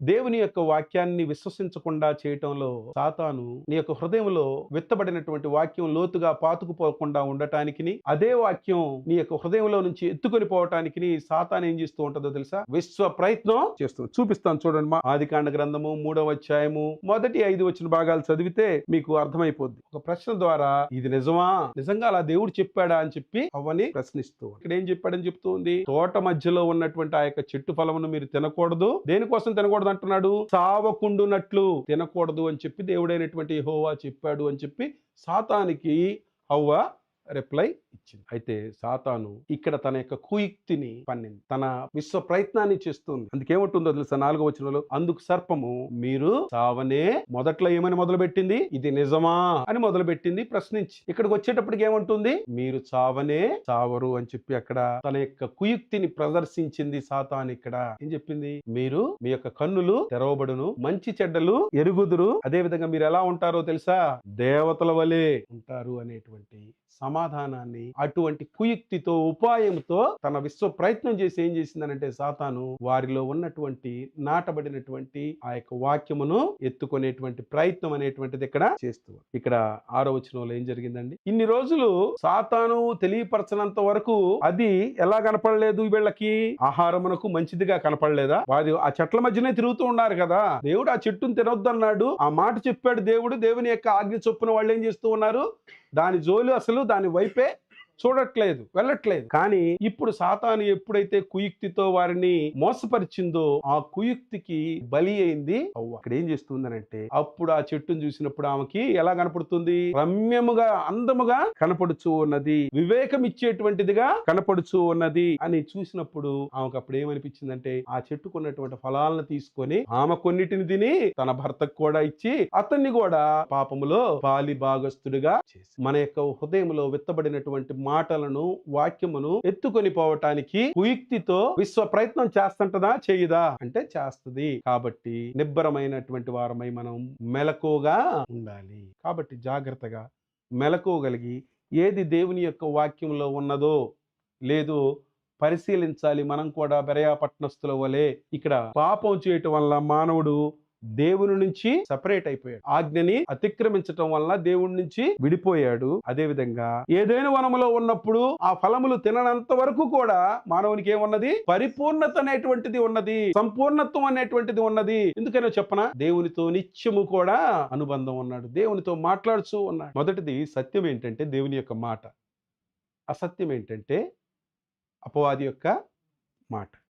దేవుని యొక్క వాక్యాన్ని విశ్వసించకుండా చేయటంలో సాతాను నీ యొక్క హృదయంలో విత్తబడినటువంటి వాక్యం లోతుగా పాతుకుపోకుండా ఉండటానికి అదే వాక్యం నీ యొక్క హృదయంలో నుంచి ఎత్తుకొని పోవటానికి సాతాను ఏం చేస్తూ ఉంటుందో తెలుసా? విశ్వ ప్రయత్నం చేస్తుంది చూపిస్తాను చూడండి మా ఆదికాండ గ్రంథము మూడవ అధ్యాయము మొదటి ఐదు వచ్చిన భాగాలు చదివితే మీకు అర్థమైపోద్ది. ఒక ప్రశ్న ద్వారా ఇది నిజమా? నిజంగా అలా దేవుడు చెప్పాడా అని చెప్పి అవని ప్రశ్నిస్తూ ఇక్కడ ఏం చెప్పాడని చెప్తూ ఉంది? తోట మధ్యలో ఉన్నటువంటి ఆ యొక్క చెట్టు ఫలమును మీరు తినకూడదు. దేనికోసం తినకూడదు? అంటున్నాడు సావకుండునట్లు తినకూడదు అని చెప్పి దేవుడైనటువంటి హోవా చెప్పాడు అని చెప్పి సాతానికి హవ్వ రిప్లై ఇచ్చింది. అయితే సాతాను ఇక్కడ తన యొక్క కుయుక్తిని పన్నింది. తన విశ్వ ప్రయత్నాన్ని చేస్తుంది. అందుకేముంటుందో తెలుసా నాలుగో వచనంలో? అందుకు సర్పము మీరు సావనే మొదట్లో ఏమని మొదలు పెట్టింది ఇది నిజమా? అని మొదలు పెట్టింది ప్రశ్నించి. ఇక్కడికి వచ్చేటప్పటికి ఏమంటుంది? మీరు చావనే చావరు అని చెప్పి అక్కడ తన యొక్క కుయుక్తిని ప్రదర్శించింది సాతాన్ ఇక్కడ. ఏం చెప్పింది? మీరు మీ యొక్క కన్నులు తెరవబడును మంచి చెడ్డలు ఎరుగుదురు. అదే విధంగా మీరు ఎలా ఉంటారో తెలుసా? దేవతల వలె ఉంటారు అనేటువంటి సమాధానాన్ని అటువంటి కుయుక్తితో ఉపాయంతో తన విశ్వ ప్రయత్నం చేసి ఏం చేసిందనంటే సాతాను వారిలో ఉన్నటువంటి నాటబడినటువంటి ఆ యొక్క వాక్యమును ఎత్తుకునేటువంటి ప్రయత్నం అనేటువంటిది ఇక్కడ చేస్తూ ఇక్కడ ఆరో వచనంలో ఏం జరిగిందండి? ఇన్ని రోజులు సాతాను తెలియపరచనంత వరకు అది ఎలా కనపడలేదు వీళ్ళకి? ఆహారమునకు మంచిదిగా కనపడలేదా? వారి ఆ చెట్ల మధ్యనే తిరుగుతూ ఉన్నారు కదా దేవుడు ఆ చెట్టును తినొద్దన్నాడు. ఆ మాట చెప్పాడు దేవుడు దేవుని యొక్క ఆజ్ఞ చొప్పున వాళ్ళు ఏం చేస్తూ ఉన్నారు? దాని జోలు అసలు దాని వైపే చూడట్లేదు వెళ్ళట్లేదు. కానీ ఇప్పుడు సాతాను ఎప్పుడైతే కుయుక్తితో వారిని మోసపరిచిందో ఆ కుయుక్తికి బలి అయింది అక్కడ ఏం చేస్తుందనంటే అప్పుడు ఆ చెట్టును చూసినప్పుడు ఆమెకి ఎలా కనపడుతుంది? రమ్యముగా అందముగా కనపడుచు ఉన్నది వివేకం ఇచ్చేటువంటిదిగా కనపడుచు ఉన్నది అని చూసినప్పుడు ఆమెకు అప్పుడు ఏమనిపించిందంటే ఆ చెట్టుకున్నటువంటి ఫలాలను తీసుకొని ఆమె కొన్నిటిని తిని తన భర్తకు కూడా ఇచ్చి అతన్ని కూడా పాపములో పాలి భాగస్తుడిగా చేసి మన యొక్క హృదయంలో విత్తబడినటువంటి మాటలను వాక్యమును ఎత్తుకొని పోవటానికి కుయుక్తితో విశ్వ ప్రయత్నం చేస్తుంటదా చేయదా? అంటే చేస్తుంది. కాబట్టి నిబ్బరమైనటువంటి వారమై మనం మెలకుగా ఉండాలి. కాబట్టి జాగ్రత్తగా మెలకువగలిగి ఏది దేవుని యొక్క వాక్యంలో ఉన్నదో లేదో పరిశీలించాలి. మనం కూడా బెరయాపట్నస్తుల వలె ఇక్కడ పాపం చేయటం వల్ల మానవుడు దేవుని నుంచి సపరేట్ అయిపోయాడు. ఆజ్ఞని అతిక్రమించటం వల్ల దేవుడి నుంచి విడిపోయాడు. అదే విధంగా ఏదైనా వనములో ఉన్నప్పుడు ఆ ఫలములు తిననంత వరకు కూడా మానవునికి ఏమున్నది? పరిపూర్ణత అనేటువంటిది ఉన్నది. సంపూర్ణత్వం అనేటువంటిది ఉన్నది. ఎందుకనో చెప్పనా? దేవునితో నిత్యము కూడా అనుబంధం ఉన్నాడు. దేవునితో మాట్లాడుతూ ఉన్నాడు. మొదటిది సత్యం ఏంటంటే దేవుని యొక్క మాట. అసత్యం ఏంటంటే అపవాది యొక్క మాట.